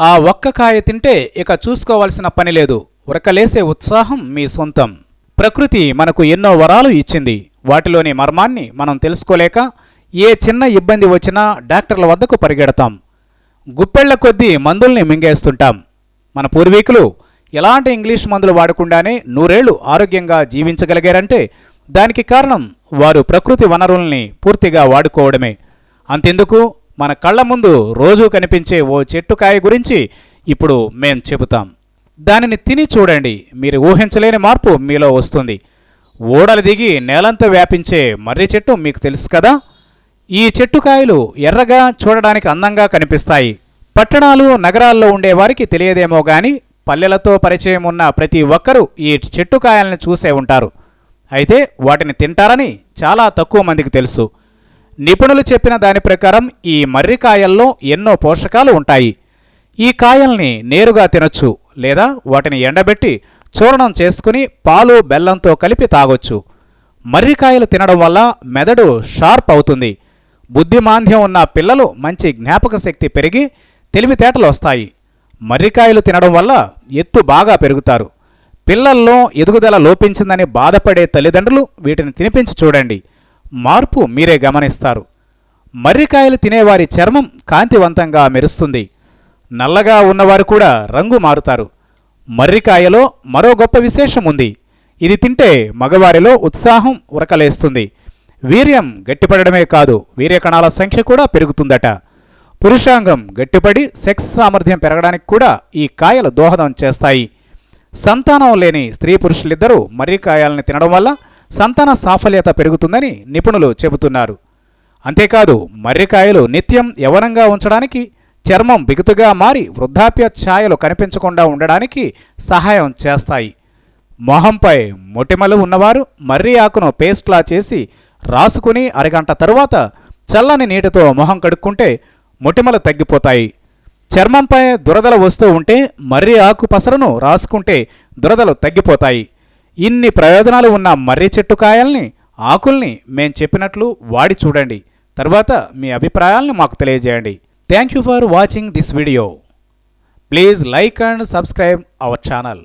ఆ ఒక్క కాయ తింటే ఇక చూసుకోవాల్సిన పని లేదు. ఉరకలేసే ఉత్సాహం మీ సొంతం. ప్రకృతి మనకు ఎన్నో వరాలు ఇచ్చింది. వాటిలోని మర్మాన్ని మనం తెలుసుకోలేక ఏ చిన్న ఇబ్బంది వచ్చినా డాక్టర్ల వద్దకు పరిగెడతాం. గుప్పెళ్ళ కొద్దీ మందుల్ని మింగేస్తుంటాం. మన పూర్వీకులు ఎలాంటి ఇంగ్లీష్ మందులు వాడకుండానే నూరేళ్ళు ఆరోగ్యంగా జీవించగలిగారంటే దానికి కారణం వారు ప్రకృతి వనరుల్ని పూర్తిగా వాడుకోవడమే. అంతెందుకు? మన కళ్ళ ముందు రోజూ కనిపించే ఓ చెట్టుకాయ గురించి ఇప్పుడు మేం చెబుతాం. దానిని తిని చూడండి. మీరు ఊహించలేని మార్పు మీలో వస్తుంది. ఓడలు దిగి నేలంతా వ్యాపించే మర్రి చెట్టు మీకు తెలుసు కదా? ఈ చెట్టుకాయలు ఎర్రగా చూడడానికి అందంగా కనిపిస్తాయి. పట్టణాలు నగరాల్లో ఉండేవారికి తెలియదేమో గాని పల్లెలతో పరిచయం ఉన్న ప్రతి ఒక్కరూ ఈ చెట్టుకాయలను చూసే ఉంటారు. అయితే వాటిని తింటారని చాలా తక్కువ మందికి తెలుసు. నిపుణులు చెప్పిన దాని ప్రకారం ఈ మర్రికాయల్లో ఎన్నో పోషకాలు ఉంటాయి. ఈ కాయల్ని నేరుగా తినొచ్చు లేదా వాటిని ఎండబెట్టి చూర్ణం చేసుకుని పాలు బెల్లంతో కలిపి తాగొచ్చు. మర్రికాయలు తినడం వల్ల మెదడు షార్ప్ అవుతుంది. బుద్ధిమాంద్యం ఉన్న పిల్లలు మంచి జ్ఞాపక శక్తి పెరిగి తెలివితేటలు వస్తాయి. మర్రికాయలు తినడం వల్ల ఎత్తు బాగా పెరుగుతారు. పిల్లల్లో ఎదుగుదల లోపించిందని బాధపడే తల్లిదండ్రులు వీటిని తినిపించి చూడండి. మార్పు మీరే గమనిస్తారు. మర్రికాయలు తినేవారి చర్మం కాంతివంతంగా మెరుస్తుంది. నల్లగా ఉన్నవారు కూడా రంగు మారుతారు. మర్రికాయలో మరో గొప్ప విశేషం ఉంది. ఇది తింటే మగవారిలో ఉత్సాహం ఉరకలేస్తుంది. వీర్యం గట్టిపడడమే కాదు వీర్యకణాల సంఖ్య కూడా పెరుగుతుందట. పురుషాంగం గట్టిపడి సెక్స్ సామర్థ్యం పెరగడానికి కూడా ఈ కాయలు దోహదం చేస్తాయి. సంతానం లేని స్త్రీ పురుషులిద్దరూ మర్రికాయల్ని తినడం వల్ల సంతాన సాఫల్యత పెరుగుతుందని నిపుణులు చెబుతున్నారు. అంతేకాదు మర్రికాయలు నిత్యం యవనంగా ఉంచడానికి చర్మం బిగుతుగా మారి వృద్ధాప్య ఛాయలు కనిపించకుండా ఉండడానికి సహాయం చేస్తాయి. మొహంపై మొటిమలు ఉన్నవారు మర్రి ఆకును పేస్ట్లా చేసి రాసుకుని అరగంట తరువాత చల్లని నీటితో మొహం కడుక్కుంటే మొటిమలు తగ్గిపోతాయి. చర్మంపై దురదలు వస్తూ ఉంటే మర్రి ఆకు పసరను రాసుకుంటే దురదలు తగ్గిపోతాయి. ఇన్ని ప్రయోజనాలు ఉన్న మర్రి చెట్టు కాయల్ని ఆకుల్ని మేం చెప్పినట్లు వాడి చూడండి. తర్వాత మీ అభిప్రాయాలను మాకు తెలియజేయండి. Thank you for watching this video please like and subscribe our channel